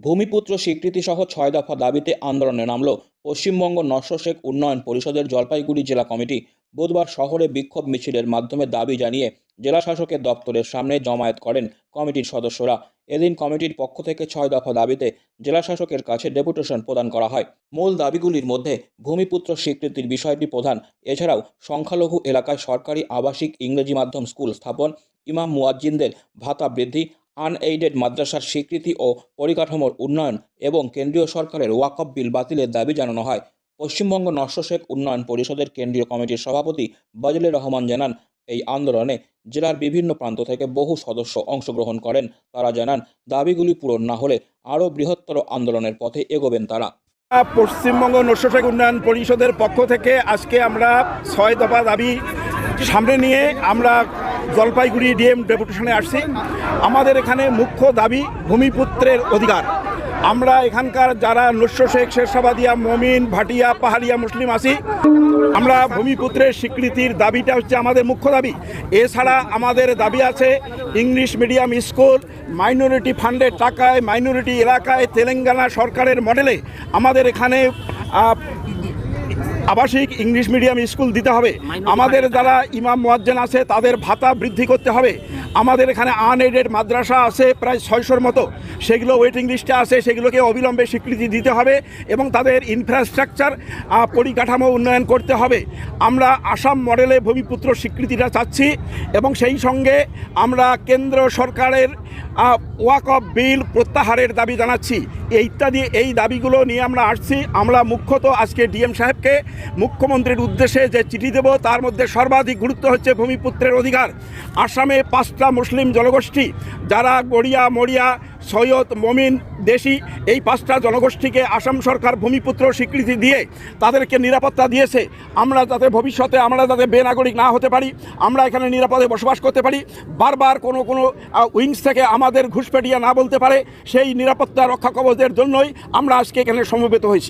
ভূমিপুত্র স্বীকৃতি সহ ছয় দফা দাবিতে আন্দোলনে নামল পশ্চিমবঙ্গ নস্য শেখ উন্নয়ন পরিষদের জলপাইগুড়ি জেলা কমিটি। বুধবার শহরে বিক্ষোভ মিছিলের মাধ্যমে দাবি জানিয়ে জেলা শাসকের দপ্তরের সামনে জমায়েত করেন কমিটির সদস্যরা। এদিন কমিটির পক্ষ থেকে ছয় দফা দাবিতে জেলা শাসকের কাছে ডেপুটেশন প্রদান করা হয়। মূল দাবিগুলির মধ্যে ভূমিপুত্র স্বীকৃতির বিষয়টি প্রধান। এছাড়াও সংখ্যালঘু এলাকায় সরকারি আবাসিক ইংরেজি মাধ্যম স্কুল স্থাপন, ইমাম মুয়াজ্জিনদের ভাতা বৃদ্ধি আনএইডেড মাদ্রাসার স্বীকৃতি ও পরিকাঠামোর উন্নয়ন এবং কেন্দ্রীয় সরকারের ওয়াকফ বিল বাতিলের দাবি জানানো হয়। পশ্চিমবঙ্গ শেখ উন্নয়ন পরিষদের কেন্দ্রীয় কমিটির সভাপতি বজলুর রহমান জানান, এই আন্দোলনে জেলার বিভিন্ন প্রান্ত থেকে বহু সদস্য অংশগ্রহণ করেন। তারা জানান, দাবিগুলি পূরণ না হলে আরও বৃহত্তর আন্দোলনের পথে এগোবেন তারা। পশ্চিমবঙ্গ নস্যশেখ উন্নয়ন পরিষদের পক্ষ থেকে আজকে আমরা ছয় দফা দাবি সামনে নিয়ে আমরা জলপাইগুড়ি ডিএম ডেপুটেশনে আসছি। আমাদের এখানে মুখ্য দাবি ভূমিপুত্রের অধিকার। আমরা এখানকার যারা নস্য শেখ, শেরশাবাদিয়া, মমিন, ভাটিয়া, পাহাড়িয়া মুসলিম আছি, আমরা ভূমিপুত্রের স্বীকৃতির দাবিটা হচ্ছে আমাদের মুখ্য দাবি। এছাড়া আমাদের দাবি আছে ইংলিশ মিডিয়াম স্কুল, মাইনরিটি ফান্ডের টাকায়, মাইনরিটি এলাকায় তেলেঙ্গানা সরকারের মডেলে আমাদের এখানে আবাসিক ইংলিশ মিডিয়াম স্কুল দিতে হবে। আমাদের যারা ইমাম মোয়াজ্জেন আছে তাদের ভাতা বৃদ্ধি করতে হবে। আমাদের এখানে আনএডেড মাদ্রাসা আছে প্রায় ছয়শোর মতো। সেগুলো ওয়েটিং লিস্টে আছে সেগুলোকে অবিলম্বে স্বীকৃতি দিতে হবে এবং তাদের ইনফ্রাস্ট্রাকচার পরিকাঠামো উন্নয়ন করতে হবে। আমরা আসাম মডেলে ভূমিপুত্র স্বীকৃতিটা চাচ্ছি এবং সেই সঙ্গে আমরা কেন্দ্র সরকারের ওয়াক অফ বিল প্রত্যাহারের দাবি জানাচ্ছি। ইত্যাদি, এই দাবিগুলো নিয়ে আমরা আসছি। আমরা মুখ্যত আজকে ডিএম সাহেবকে মুখ্যমন্ত্রীর উদ্দেশ্যে যে চিঠি দেব, তার মধ্যে সর্বাধিক গুরুত্ব হচ্ছে ভূমিপুত্রের অধিকার। আসামে পাঁচটা মুসলিম জনগোষ্ঠী, যারা গড়িয়া মরিয়া সৈয়দ মমিন দেশি এই পাঁচটা জনগোষ্ঠীকে আসাম সরকার ভূমিপুত্র স্বীকৃতি দিয়ে তাদেরকে নিরাপত্তা দিয়েছে। আমরা যাতে ভবিষ্যতে আমরা যাতে বেনাগরিক না হতে পারি, আমরা এখানে নিরাপদে বসবাস করতে পারি। বারবার কোনো কোনো উইংস থেকে আমাদের ঘুষপেটিয়া না বলতে পারে। সেই নিরাপত্তা রক্ষা কবচের জন্যই আমরা আজকে এখানে সমবেত হয়েছি।